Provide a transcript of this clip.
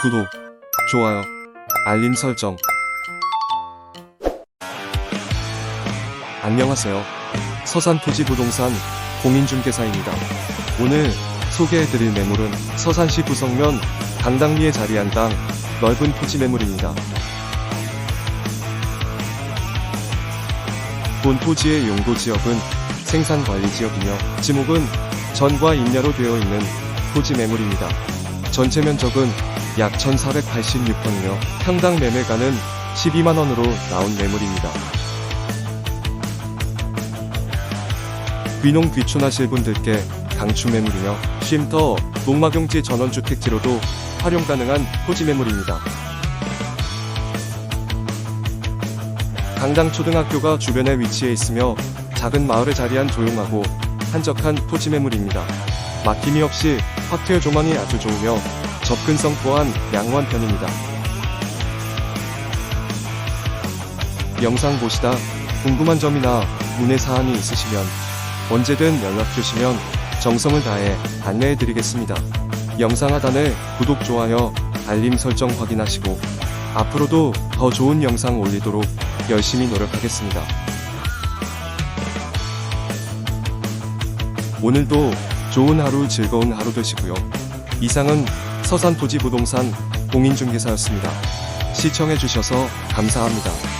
구독, 좋아요, 알림 설정. 안녕하세요. 서산 토지 부동산 공인중개사입니다. 오늘 소개해드릴 매물은 서산시 구성면 강당리에 자리한 땅 넓은 토지 매물입니다. 본 토지의 용도 지역은 생산관리 지역이며 지목은 전과 임야로 되어 있는 토지 매물입니다. 전체 면적은 약 1486평이며 평당 매매가는 12만원으로 나온 매물입니다. 귀농 귀촌하실 분들께 강추 매물이며 쉼터, 농막용지 전원주택지로도 활용 가능한 토지 매물입니다. 강당 초등학교가 주변에 위치해 있으며 작은 마을에 자리한 조용하고 한적한 토지 매물입니다. 막힘이 없이 화투의 조망이 아주 좋으며 접근성 또한 양호한 편입니다. 영상 보시다 궁금한 점이나 문의 사항이 있으시면 언제든 연락 주시면 정성을 다해 안내해 드리겠습니다. 영상 하단에 구독, 좋아요, 알림 설정 확인하시고 앞으로도 더 좋은 영상 올리도록 열심히 노력하겠습니다. 오늘도 좋은 하루 즐거운 하루 되시고요. 이상은 서산토지부동산 공인중개사였습니다. 시청해주셔서 감사합니다.